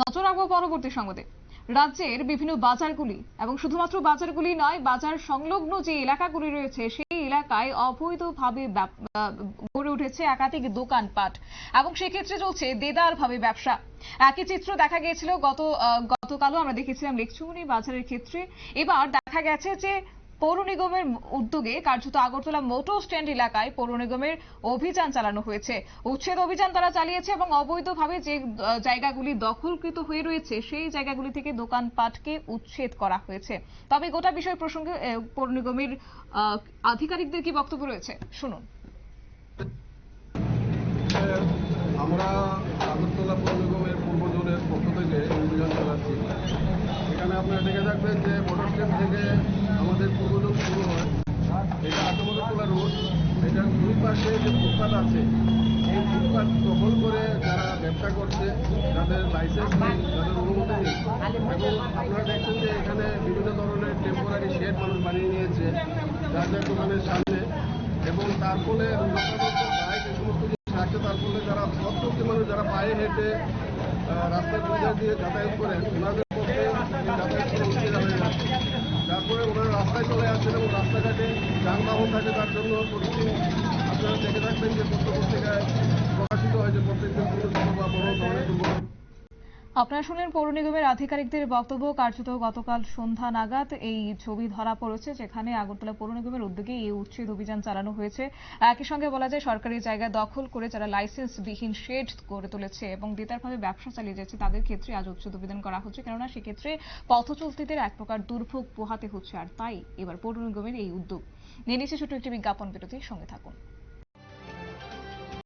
নজর রাখব পরবর্তী সংবাদে। রাজ্যের বিভিন্ন বাজারগুলি, এবং শুধুমাত্র বাজারগুলি নয়, বাজার সংলগ্ন যে এলাকাগুলি রয়েছে, সেই এলাকায় অবৈধভাবে গড়ে উঠেছে একাধিক দোকানপাট, এবং সেক্ষেত্রে চলছে দেদার ভাবে ব্যবসা। একই চিত্র দেখা গিয়েছিল গত গতকালও আমরা দেখেছিলাম লেকচুমনি বাজারের ক্ষেত্রে। এবার দেখা গেছে যে পৌর নিগমের উদ্যোগে কার্যত আগরতলা মোটর স্ট্যান্ড এলাকায় পৌর নিগমের অভিযান চালানো হয়েছে। উচ্ছেদ অভিযান তারা চালিয়েছে এবং অবৈধভাবে যে জায়গাগুলি দখলকৃত হয়ে রয়েছে, সেই জায়গাগুলি থেকে দোকানপাটকে উচ্ছেদ করা হয়েছে। তবে গোটা বিষয় প্রসঙ্গে পৌর নিগমের আধিকারিকদের কি বক্তব্য রয়েছে? শুনুন আমরা আগরতলা পৌর নিগমের পূর্ব জোনের পক্ষ থেকে অভিযান চালাচ্ছি এখানে আপনারা দেখে থাকবেন যে মোটর স্ট্যান্ড থেকে আমাদের পূর্ব শুরু হয়। এটা আটমদতলা রোড এটার দুই পাশে যে ফুটপাত আছে, এই ফুটপাত দখল করে যারা ব্যবসা করছে, যাদের লাইসেন্স নেই, যাদের অনুমতি নেই, এবং আপনারা দেখছেন যে এখানে বিভিন্ন ধরনের টেম্পোরারি শেড মানুষ বানিয়ে নিয়েছে যার দোকানের সামনে। এবং তার ফলে বাইক এই সমস্ত জিনিস রাখছে তার ফলে যারা পথচলতি মানুষ যারা পায়ে হেঁটে দুধার দিয়ে যাতায়াত করেন, ওনাদের পক্ষে এই যাতায়াত করা অসুবিধা হয়ে যাচ্ছে তারপরে ওনারা রাস্তায় চলে আসছেন এবং রাস্তাঘাটে যানবাহন থাকে তার জন্য প্রতিদিন আপনারা দেখে থাকবেন যে পত্র পত্রিকায় প্রকাশিত হয় যে প্রত্যেকদিন কোনো ছোট বা বড় ধরনের দুর্ঘটনা আপনারা শুনলেন পৌর নিগমের আধিকারিকদের বক্তব্য। কার্যত গতকাল সন্ধ্যা নাগাদ এই ছবি ধরা পড়েছে, যেখানে আগরতলা পৌর নিগমের উদ্যোগে এই উচ্ছেদ অভিযান চালানো হয়েছে। একই সঙ্গে বলা যায়, সরকারি জায়গা দখল করে যারা লাইসেন্স বিহীন শেড গড়ে তুলেছে এবং বেতারভাবে ব্যবসা চালিয়ে যাচ্ছে, তাদের ক্ষেত্রে আজ উচ্ছেদ অভিযান করা হচ্ছে। কেননা, সেক্ষেত্রে পথচলতিদের এক প্রকার দুর্ভোগ পোহাতে হচ্ছে। আর তাই এবার পৌর নিগমের এই উদ্যোগ। নিয়ে নিচ্ছে ছোট একটি বিজ্ঞাপন বিরতির সঙ্গে থাকুন।